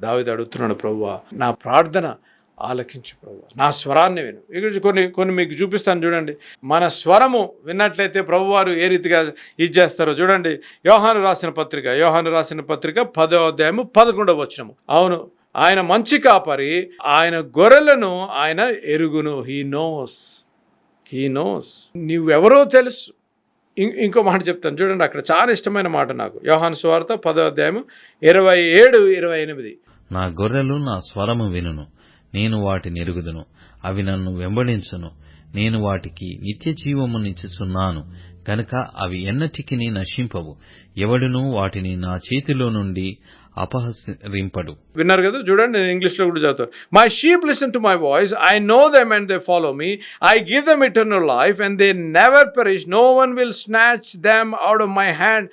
దావిది అడుగుతున్నాడు ప్రభు నా ప్రార్థన ఆలకించు ప్రభు నా స్వరాన్ని విను. ఇక్కడ కొన్ని కొన్ని మీకు చూపిస్తాను చూడండి. మన స్వరము విన్నట్లయితే ప్రభువారు ఏ రీతిగా ఇది చేస్తారో చూడండి. యోహాను రాసిన పత్రిక యోహాను రాసిన పత్రిక పదో అధ్యాయము పదకొండవ వచ్చినము అవును ఆయన మంచి కాపరి ఆయన గొర్రెలను ఆయన ఎరుగును. హీ నోస్ హీ నోస్ నువ్వెవరో తెలుసు. ఇంకో మాట చెప్తాను చూడండి. అక్కడ చాలా ఇష్టమైన మాట నాకు. యోహాను స్వార్త పదో అధ్యాయము ఇరవై ఏడు ఇరవై ఎనిమిది. నా గొర్రెలు నా స్వరము వినును. నేను వాటిని ఎరుగుదును. అవి నన్ను వెంబడించును. నేను వాటికి నిత్య జీవమునిచ్చుచున్నాను. కనుక అవి ఎన్నటికి నశింపవు. ఎవడునూ వాటిని నా చేతిలో నుండి అపహరింపడు విన్నారు కదా? చూడండి నేను ఇంగ్లీష్లో కూడా చదువుతాను. My sheep listen to my voice I know them and they follow me I give them eternal life and they never perish no one will snatch them out of my hand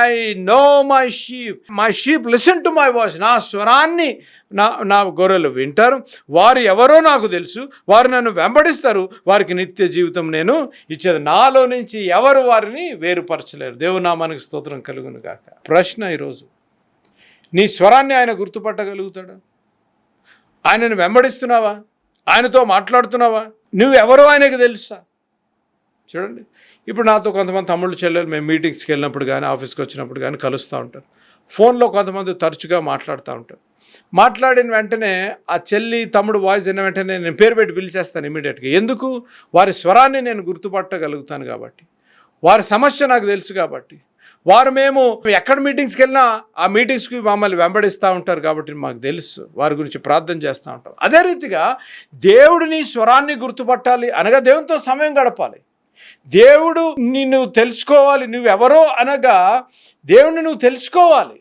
I know my sheep my sheep listen to my voice నా స్వరాన్ని నా నా గొర్రెలు వింటారు. వారు ఎవరో నాకు తెలుసు. వారు నన్ను వెంబడిస్తారు. వారికి నిత్య జీవితం నేను ఇచ్చేది. నాలో నుంచి ఎవరు వారిని వేరుపరచలేరు. దేవునామానికి స్తోత్రం కలుగును కాక ప్రశ్న ఈరోజు. నీ స్వరాన్ని ఆయన గుర్తుపట్టగలుగుతాడు? ఆయనను వెంబడిస్తున్నావా? ఆయనతో మాట్లాడుతున్నావా? నువ్వు ఎవరో ఆయనకు తెలుసా? చూడండి. ఇప్పుడు నాతో కొంతమంది తమ్ముళ్ళు చెల్లెలు మేము మీటింగ్స్కి వెళ్ళినప్పుడు కానీ ఆఫీస్కి వచ్చినప్పుడు కానీ కలుస్తూ ఉంటారు. ఫోన్లో కొంతమంది తరచుగా మాట్లాడుతూ ఉంటారు. మాట్లాడిన వెంటనే ఆ చెల్లి తమ్ముడు వాయిస్ అయిన వెంటనే నేను పేరు పెట్టి పిలిచేస్తాను ఇమీడియట్గా ఎందుకు? వారి స్వరాన్ని నేను గుర్తుపట్టగలుగుతాను కాబట్టి. వారి సమస్య నాకు తెలుసు కాబట్టి. వారు మేము ఎక్కడ మీటింగ్స్కి వెళ్ళినా ఆ మీటింగ్స్కి మమ్మల్ని వెంబడిస్తూ ఉంటారు కాబట్టి మాకు తెలుసు. వారి గురించి ప్రార్థన చేస్తూ ఉంటాం. అదే రీతిగా దేవుడిని స్వరాన్ని గుర్తుపట్టాలి అనగా దేవునితో సమయం గడపాలి. దేవుడు నిన్ను తెలుసుకోవాలి నువ్వెవరో అనగా దేవుడిని నువ్వు తెలుసుకోవాలి.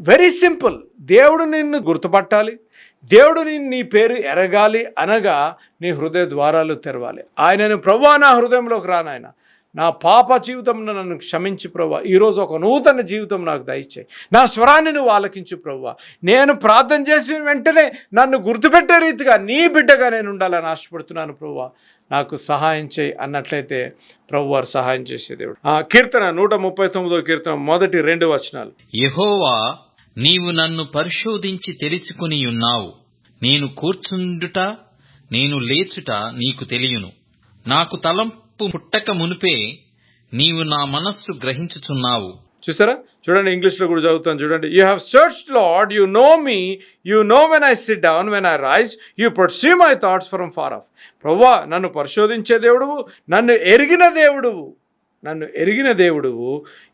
వెరీ సింపుల్ దేవుడు నిన్ను గుర్తుపట్టాలి. దేవుడు నీ పేరు ఎరగాలి అనగా నీ హృదయ ద్వారాలు తెరవాలి. ఆయనను ప్రభు నా హృదయంలోకి రానాయన. నా పాప జీవితం నన్ను క్షమించి ప్రభా ఈరోజు ఒక నూతన జీవితం నాకు దయచేయి. నా స్వరాన్ని నువ్వు ఆలకించు ప్రభా నేను ప్రార్థన చేసిన వెంటనే నన్ను గుర్తుపెట్టే రీతిగా నీ బిడ్డగా నేను ఉండాలని ఆశపడుతున్నాను ప్రభా నాకు సహాయం చేయి అన్నట్లయితే ప్రభు వారు సహాయం చేసే దేవుడు. ఆ, కీర్తన నూట ముప్పై తొమ్మిదో కీర్తన మొదటి రెండు వచనాలు. యహోవా నీవు నన్ను పరిశోధించి తెలుసుకుని ఉన్నావు. నేను కూర్చుండుట నేను లేచుట నీకు తెలియను. నాకు తలం తలంపు పుట్టక మునిపే నీవు నా మనస్సు గ్రహించుచున్నావు. చూసారా? చూడండి ఇంగ్లీష్లో కూడా చదువుతాను చూడండి. You have search lord you know me you know when I sit down when I rise you perceive my thoughts from far off ప్రవ్వా నన్ను పరిశోధించే దేవుడువు నన్ను ఎరిగిన దేవుడువు నన్ను ఎరిగిన దేవుడువు.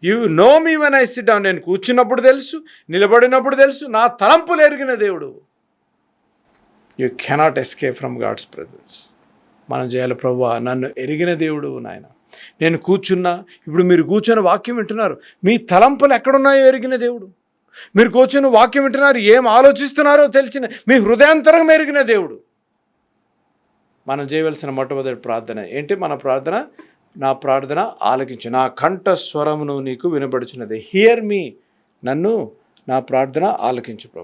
You know me when I sit down నేను కూర్చున్నప్పుడు తెలుసు నిలబడినప్పుడు తెలుసు నా తలంపులు ఎరిగిన దేవుడువు. You cannot escape from God's presence మనం చేయాలి ప్రభు నన్ను ఎరిగిన దేవుడు నాయన. నేను కూర్చున్నా ఇప్పుడు మీరు కూర్చొని వాక్యం వింటున్నారు. మీ తలంపులు ఎక్కడున్నాయో ఎరిగిన దేవుడు. మీరు కూర్చొని వాక్యం వింటున్నారు ఏం ఆలోచిస్తున్నారో తెలిసిన మీ హృదయాంతరం ఎరిగిన దేవుడు. మనం చేయవలసిన మొట్టమొదటి ప్రార్థన ఏంటి? మన ప్రార్థన నా ప్రార్థన ఆలకించు. నా కంఠ స్వరమును నీకు వినబడుచున్నది. హియర్ మీ నన్ను నా ప్రార్థన ఆలకించు ప్రభు.